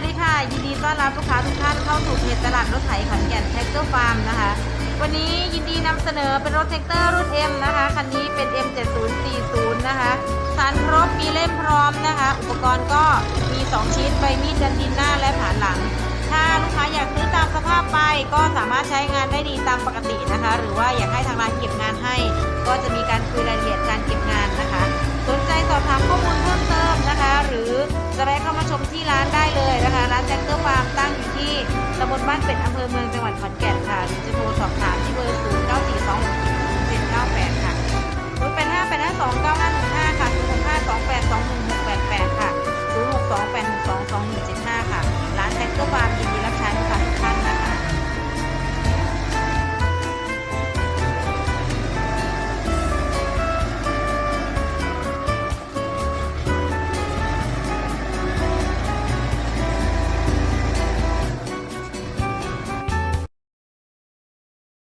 วัสดีค่ะ ยินดีต้อนรับลูกค้าทุกท่านเข้าสู่เพจตลาดรถไถขอนแก่นแท็กเตอร์ฟาร์มนะคะ วันนี้ยินดีนำเสนอเป็นรถแท็กเตอร์รุ่น M นะคะ คันนี้เป็น M7040 นะคะสันครบมีเล่มพร้อมนะคะ อุปกรณ์ก็มี 2 ชิ้นใบมีดดันดินหน้าและผานหลัง ถ้าลูกค้าอยากซื้อตามสภาพไปก็สามารถใช้งานได้ดีตามปกตินะคะ หรือว่าอยากให้ทางร้านเก็บำบลบ้านเป็ดอำเภอเมืองจังหวัดขอนแก่นค่ะหรือจะโทรสอบถามที่เบอร์ 0 9 4 2 6 7 9 8 ค่ะ0 8 5 8 5 2 9 5 1 5 ค่ะ0 6 5 2 8 2 1 6 8 8 ค่ะ0 6 2 8 6 2 2 1 7 5 ค่ะ ร้านแท็กเกอร์ฟาร์มยินดีรับ